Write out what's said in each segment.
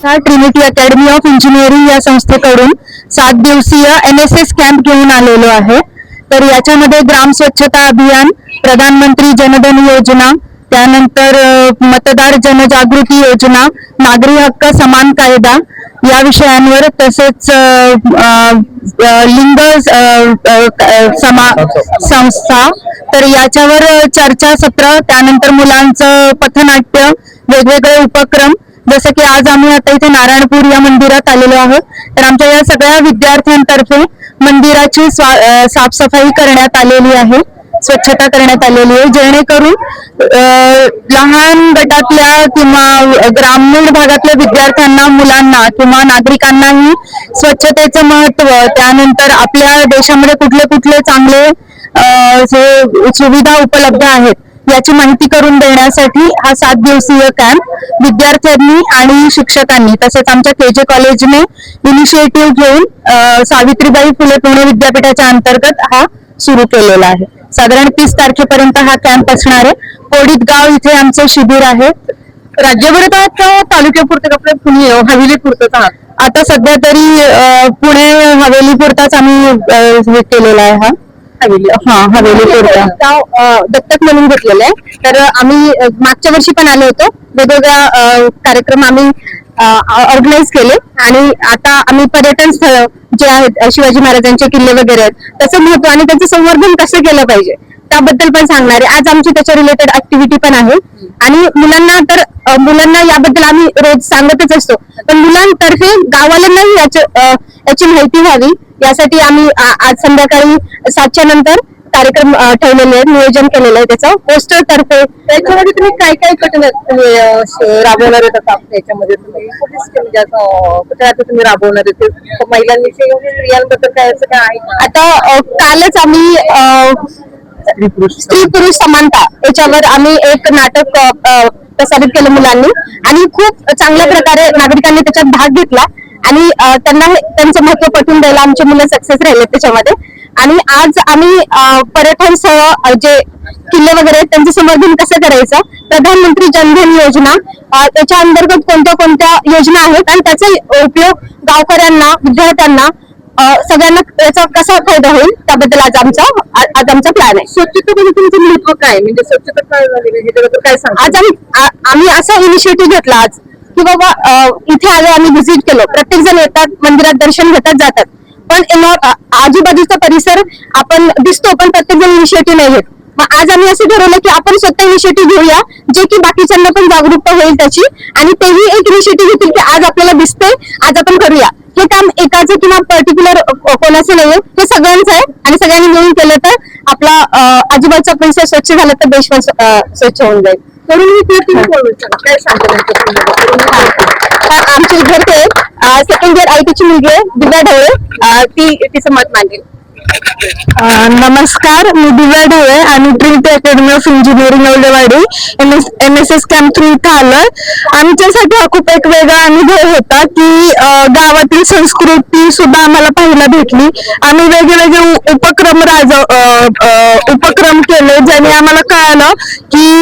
संस्था Trinity Academy of engineering या संस्थेकडून सात दिवसीय एन एस एस कॅम्प घेऊन आलेलो आहे. तर याच्यामध्ये ग्राम स्वच्छता अभियान प्रधानमंत्री जनधन योजना त्यानंतर मतदार जनजागृती योजना नागरी हक्क समान कायदा या विषयांवर तसेच लिंग समा संस्था तर याच्यावर चर्चासत्र त्यानंतर मुलांचं पथनाट्य वेगवेगळे उपक्रम जसं की आज आम्ही आता इथे नारायणपूर या मंदिरात आलेलो आहोत. तर आमच्या या सगळ्या विद्यार्थ्यांतर्फे मंदिराची स्वा- साफसफाई करण्यात आलेली आहे. स्वच्छता करण्यात आलेली आहे. जेणेकरून लहान गटातल्या किंवा ग्रामीण भागातल्या विद्यार्थ्यांना मुलांना किंवा नागरिकांनाही स्वच्छतेचं महत्त्व त्यानंतर आपल्या देशामध्ये कुठले कुठले चांगले जे सुविधा उपलब्ध आहेत याची माहिती करून देण्यासाठी हा सात दिवसीय कॅम्प विद्यार्थ्यांनी आणि शिक्षकांनी तसेच आमच्या के जे कॉलेजने इनिशिएटिव्ह घेऊन सावित्रीबाई फुले पुणे विद्यापीठाच्या अंतर्गत हा सुरू केलेला आहे. साधारण तीस तारखेपर्यंत हा कॅम्प असणार आहे. कोडित गाव इथे आमचं शिबिर आहे. राज्यभरात आहात का तालुक्यापुरतं? आपल्या पुणे हवेली पुरतच आहात. आता सध्या तरी पुणे हवेली पुरताच आम्ही हे केलेला आहे हा. हवेली. हा हवेली पुरता गाव अ, दत्तक म्हणून घेतलेलं आहे. तर आम्ही अ, मागच्या वर्षी पण आलो होतो. वेगवेगळ्या अ, कार्यक्रम आम्ही ऑर्गनाईज केले. आणि आता आम्ही पर्यटन स्थळ जे आहेत अ, शिवाजी महाराजांचे किल्ले वगैरे आहेत त्याचं महत्त्व आणि त्याचं संवर्धन कसं केलं पाहिजे त्याबद्दल पण सांगणार. आहे आज आमची त्याच्या रिलेटेड ऍक्टिव्हिटी पण आहे. आणि मुलांना तर अ, मुलांना याबद्दल आम्ही रोज सांगतच असतो. पण मुलांतर्फे गावाल्यांनाही याची अ, याची माहिती व्हावी. यासाठी आम्ही आज संध्याकाळी सातच्या नंतर कार्यक्रम ठेवलेले आहेत नियोजन केलेलं आहे त्याचं. पोस्टर तर्फे त्याच्यामध्ये तुम्ही काय काय कठीण राबवणार त्याच्यामध्ये तुम्ही. म्हणजे राबवणार महिलांविषयी म्हणजे स्त्रियांबद्दल काय असं काय? आता कालच आम्ही स्त्री पुरुष समानता. याच्यावर आम्ही एक नाटक प्रसारित केलं मुलांनी. आणि खूप चांगल्या प्रकारे नागरिकांनी त्याच्यात भाग घेतला. आणि त्यांना त्यांचं महत्त्व पटवून द्यायला आमचे मुलं सक्सेस राहिले त्याच्यामध्ये. आणि आज आम्ही पर्यटन स्थळ अ, जे किल्ले वगैरे आहेत त्यांचं संवर्धन कसं करायचं? प्रधानमंत्री जनधन योजना. त्याच्या अंतर्गत कोणत्या कोणत्या योजना आहेत? आणि त्याचा उपयोग गावकऱ्यांना विद्यार्थ्यांना सगळ्यांना याचा कसा फायदा होईल? त्याबद्दल आज आमचा आज आमचा प्लॅन आहे. स्वच्छतेमध्ये तुमचं महत्त्व काय? म्हणजे स्वच्छता काय झाली? म्हणजे ह्याच्याबद्दल काय सांगा आज आम्ही आम्ही असा इनिशिएटिव्ह घेतला आज. की बाबा इथे आलो आम्ही व्हिजिट केलं. प्रत्येक जण येतात मंदिरात दर्शन घेतात जातात. पण आजूबाजूचा परिसर आपण दिसतो पण प्रत्येक जण इनिशिएटिव्ह नाही घेत. मग आज आम्ही असं ठरवलं की आपण स्वतः इनिशिएटिव्ह घेऊया जे की बाकीच्यांना पण जागरूकता होईल त्याची. आणि तेही एक इनिशिएटिव्ह घेतील की आज आपल्याला दिसतंय आज आपण करूया. हे काम एकाचं किंवा पर्टिक्युलर कोणाचं नाहीये. हे सगळ्यांचं आहे. आणि सगळ्यांनी मिळून केलं तर आपला आजूबाजूचा परिसर स्वच्छ झाला तर देश स्वच्छ होऊन जाईल. तरुण विद्यार्थी काय सांगता आमचे विद्यार्थी सेकंड इयर आय मुलगी आहे दिव्या ढवळे. ती तिचं मत मांडेल. नमस्कार मी दिव्या ढवळे आणि Trinity Academy of Engineering Aulewadi M S S camp through इथं आलोय. आमच्यासाठी हा खूप एक वेगळा अनुभव होता की गावातील संस्कृती सुद्धा आम्हाला पाहायला भेटली. आम्ही वेगवेगळे उ- उपक्रम राज उपक्रम केले ज्याने आम्हाला कळालं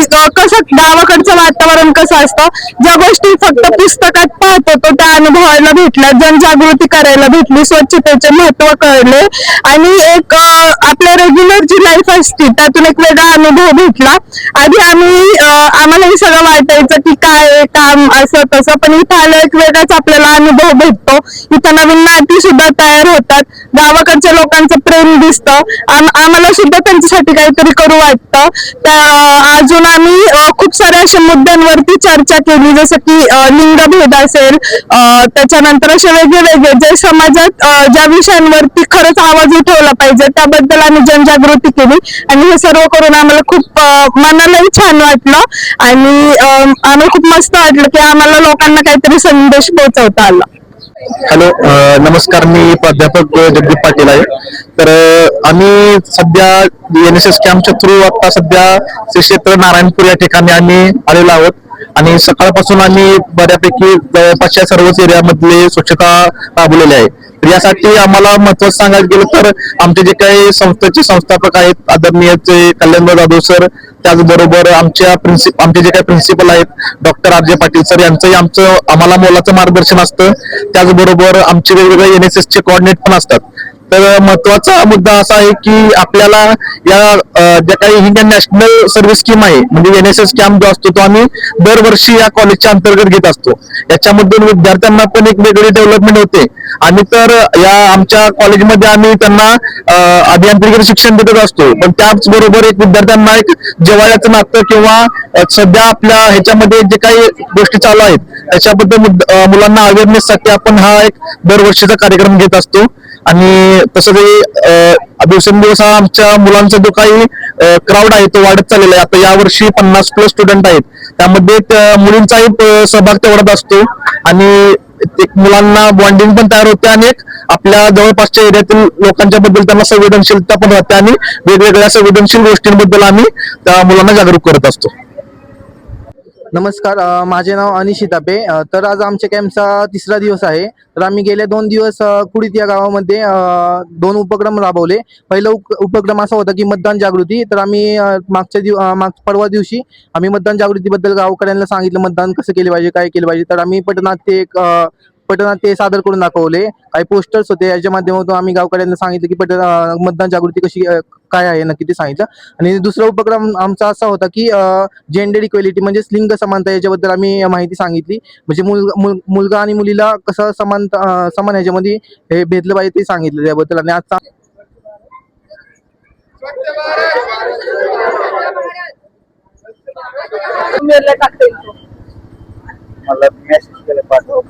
की कसं गावाकडचं वातावरण कसं असतं? ज्या गोष्टी फक्त पुस्तकात पाहतो तो त्या अनुभवायला भेटल्या जनजागृती करायला भेटली स्वच्छतेचे महत्त्व कळले. आणि एक आपल्या रेग्युलर जी लाईफ असते त्यातून एक वेगळा अनुभव भेटला. आधी आम्ही आम्हाला हे सगळं वाटायचं की काय काम असं तसं पण इथं आलं एक वेगळाच आपल्याला अनुभव भेटतो. इथं नवीन नाती सुद्धा तयार होतात. गावाकडच्या लोकांचं प्रेम दिसतं. आम्हाला सुद्धा त्यांच्यासाठी काहीतरी करू वाटतं. त्या अजून आम्ही खूप साऱ्या अशा मुद्द्यांवरती चर्चा केली. जसं की लिंगभेद असेल त्याच्यानंतर असे वेगळे वेगळे जे समाजात ज्या विषयांवरती खरंच आवाज उठवला पाहिजे त्याबद्दल आम्ही जनजागृती केली. आणि हे सर्व करून आम्हाला खूप मनालाही छान वाटलं. आणि आम्हाला खूप मस्त वाटलं की आम्हाला लोकांना काहीतरी संदेश पोहोचवता आला. हॅलो नमस्कार मी प्राध्यापक जगदीप पाटील आहे. तर आम्ही सध्या एन एस एस कॅम्पच्या थ्रू आता सध्या श्री क्षेत्र नारायणपूर या ठिकाणी आम्ही आलेलो आहोत. आणि सकाळपासून आम्ही बऱ्यापैकी जवळपासच्या सर्वच एरियामधले स्वच्छता राबवलेली आहे. तर यासाठी आम्हाला महत्वाचं सांगायला गेलं तर आमचे जे काही संस्थेचे संस्थापक आहेत आदरणीय कल्याणराव कल्याण जाधव सर त्याचबरोबर आमच्या प्रिन्सिप आमचे जे काही प्रिन्सिपल आहेत doctor R J Patil sir यांचंही आमचं आम्हाला मोलाचं मार्गदर्शन असतं. त्याचबरोबर आमचे वेगवेगळे एन एस एसचे कॉर्डिनेट पण असतात. तर महत्त्वाचा मुद्दा असा आहे की आपल्याला या ज्या काही इंडियन नॅशनल सर्व्हिस स्कीम आहे म्हणजे एन एस एस कॅम्प जो असतो तो आम्ही दरवर्षी या कॉलेजच्या अंतर्गत घेत असतो. याच्यामधून विद्यार्थ्यांना पण एक वेगळी डेव्हलपमेंट होते. आणि तर या आमच्या कॉलेजमध्ये आम्ही त्यांना अभियांत्रिकी शिक्षण देतच असतो. पण त्याचबरोबर एक विद्यार्थ्यांना एक जेवायचं नातं किंवा सध्या आपल्या ह्याच्यामध्ये जे काही गोष्टी चालू आहेत त्याच्याबद्दल मुलांना अवेअरनेस साठी आपण हा एक दरवर्षीचा कार्यक्रम घेत असतो. आणि तसं ते दिवसेंदिवस हा आमच्या मुलांचा जो काही क्राऊड आहे तो वाढत चाललेला आहे. आता यावर्षी पन्नास प्लस स्टुडंट आहेत. त्यामध्ये मुलींचाही सहभाग तेवढाच असतो. आणि एक मुलांना बॉन्डिंग पण तयार होते आणि एक आपल्या जवळपासच्या एरियातील लोकांच्या बद्दल त्यांना संवेदनशीलता पण राहते आणि वेगवेगळ्या संवेदनशील गोष्टींबद्दल आम्ही त्या मुलांना जागरूक करत असतो. नमस्कार अ, माझे नाव अनिश तापे अ, तर आज आमच्या कॅम्पचा तिसरा दिवस आहे. तर आम्ही गेले दोन दिवस अ, कुडीत या गावामध्ये अ, दोन उपक्रम राबवले. पहिला उप उपक्रम असा होता की मतदान जागृती. तर आम्ही अ, मागच्या दिव अ, माग परवा दिवशी आम्ही मतदान जागृतीबद्दल गावकऱ्यांना सांगितलं मतदान कसं केले पाहिजे काय केलं पाहिजे. तर आम्ही पटनात ते एक अ, पटनात ते सादर करून दाखवले. काही पोस्टर्स होते याच्या माध्यमातून आम्ही गावकऱ्यांना सांगितलं की पट अ, मतदान जागृती कशी अ, काय आहे नक्की ते सांगितलं. आणि दुसरा उपक्रम आमचा असा होता की जेंडर इक्वेलिटी म्हणजे लिंग समानता याच्याबद्दल आम्ही माहिती सांगितली. म्हणजे मुल मुलगा आणि मुलीला कसं समान समान याच्यामध्ये हे भेटलं पाहिजे ते सांगितलं त्याबद्दल. आणि आता मला मेसेज केला पाठव.